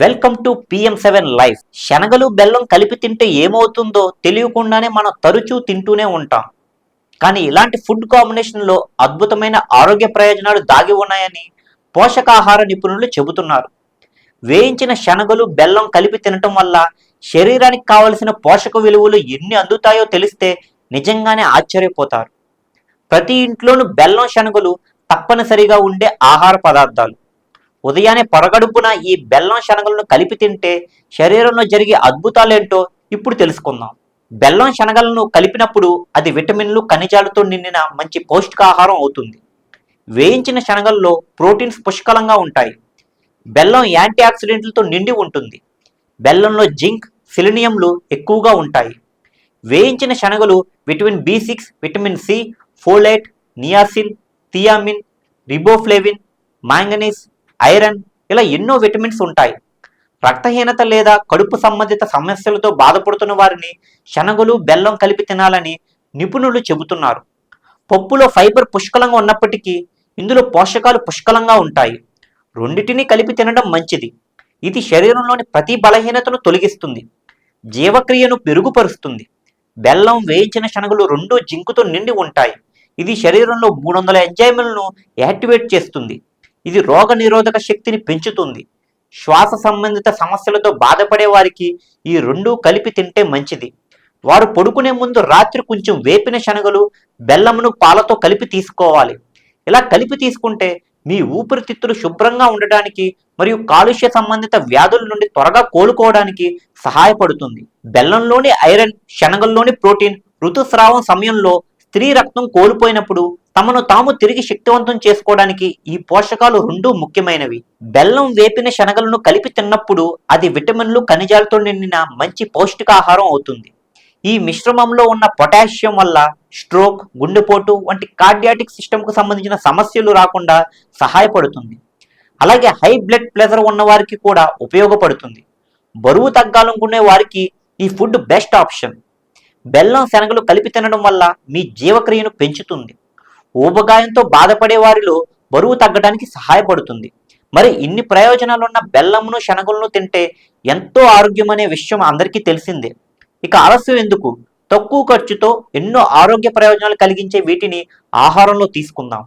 Welcome to PM seven life శనగలు బెల్లం కలిపి తింటే ఏమవుతుందో తెలియకుండానే మనం తరచూ తింటూనే ఉంటాం. కానీ ఇలాంటి ఫుడ్ కాంబినేషన్లో అద్భుతమైన ఆరోగ్య ప్రయోజనాలు దాగి ఉన్నాయని పోషకాహార నిపుణులు చెబుతున్నారు. వేయించిన శనగలు బెల్లం కలిపి తినటం వల్ల శరీరానికి కావలసిన పోషక విలువలు ఎన్ని అందుతాయో తెలిస్తే నిజంగానే ఆశ్చర్యపోతారు. ప్రతి ఇంట్లోనూ బెల్లం శనగలు తప్పనిసరిగా ఉండే ఆహార పదార్థాలు. ఉదయాన్నే పొరగడుపున ఈ బెల్లం శనగలను కలిపి తింటే శరీరంలో జరిగే అద్భుతాలేంటో ఇప్పుడు తెలుసుకుందాం. బెల్లం శనగలను కలిపినప్పుడు అది విటమిన్లు ఖనిజాలతో నిండిన మంచి పౌష్టికాహారం అవుతుంది. వేయించిన శనగల్లో ప్రోటీన్స్ పుష్కలంగా ఉంటాయి. బెల్లం యాంటీ ఆక్సిడెంట్లతో నిండి ఉంటుంది. బెల్లంలో జింక్ సిలినియంలు ఎక్కువగా ఉంటాయి. వేయించిన శనగలు vitamin B six vitamin C folate niacin thiamine riboflavin manganese iron ఇలా ఎన్నో విటమిన్స్ ఉంటాయి. రక్తహీనత లేదా కడుపు సంబంధిత సమస్యలతో బాధపడుతున్న వారిని శనగలు బెల్లం కలిపి తినాలని నిపుణులు చెబుతున్నారు. పప్పులో ఫైబర్ పుష్కలంగా ఉన్నప్పటికీ ఇందులో పోషకాలు పుష్కలంగా ఉంటాయి. రెండింటినీ కలిపి తినడం మంచిది. ఇది శరీరంలోని ప్రతి బలహీనతను తొలగిస్తుంది. జీవక్రియను మెరుగుపరుస్తుంది. బెల్లం వేయించిన శనగలు రెండు జింకుతో నిండి ఉంటాయి. ఇది శరీరంలో మూడు వందల ఎంజైములను యాక్టివేట్ చేస్తుంది. ఇది రోగ నిరోధక శక్తిని పెంచుతుంది. శ్వాస సంబంధిత సమస్యలతో బాధపడే వారికి ఈ రెండు కలిపి తింటే మంచిది. వారు పడుకునే ముందు రాత్రి కొంచెం వేపిన శనగలు బెల్లమును పాలతో కలిపి తీసుకోవాలి. ఇలా కలిపి తీసుకుంటే మీ ఊపిరితిత్తులు శుభ్రంగా ఉండడానికి మరియు కాలుష్య సంబంధిత వ్యాధుల నుండి త్వరగా కోలుకోవడానికి సహాయపడుతుంది. బెల్లంలోని ఐరన్ శనగల్లోని ప్రోటీన్ ఋతుస్రావం సమయంలో స్త్రీ రక్తం కోల్పోయినప్పుడు తమను తాము తిరిగి శక్తివంతం చేసుకోవడానికి ఈ పోషకాలు రెండూ ముఖ్యమైనవి. బెల్లం వేపిన శనగలను కలిపి తిన్నప్పుడు అది విటమిన్లు ఖనిజాలతో నిండిన మంచి పౌష్టికాహారం అవుతుంది. ఈ మిశ్రమంలో ఉన్న పొటాషియం వల్ల స్ట్రోక్ గుండెపోటు వంటి కార్డియాటిక్ సిస్టమ్కు సంబంధించిన సమస్యలు రాకుండా సహాయపడుతుంది. అలాగే హై బ్లడ్ ప్రెషర్ ఉన్న వారికి కూడా ఉపయోగపడుతుంది. బరువు తగ్గాలనుకునే వారికి ఈ ఫుడ్ బెస్ట్ ఆప్షన్. బెల్లం శనగలు కలిపి తినడం వల్ల మీ జీవక్రియను పెంచుతుంది. ఊబగాయంతో బాధపడే వారిలో బరువు తగ్గడానికి సహాయపడుతుంది. మరి ఇన్ని ప్రయోజనాలున్న బెల్లమును శనగలను తింటే ఎంతో ఆరోగ్యం అనే విషయం అందరికీ తెలిసిందే. ఇక ఆలస్యం ఎందుకు? తక్కువ ఖర్చుతో ఎన్నో ఆరోగ్య ప్రయోజనాలు కలిగించే వీటిని ఆహారంలో తీసుకుందాం.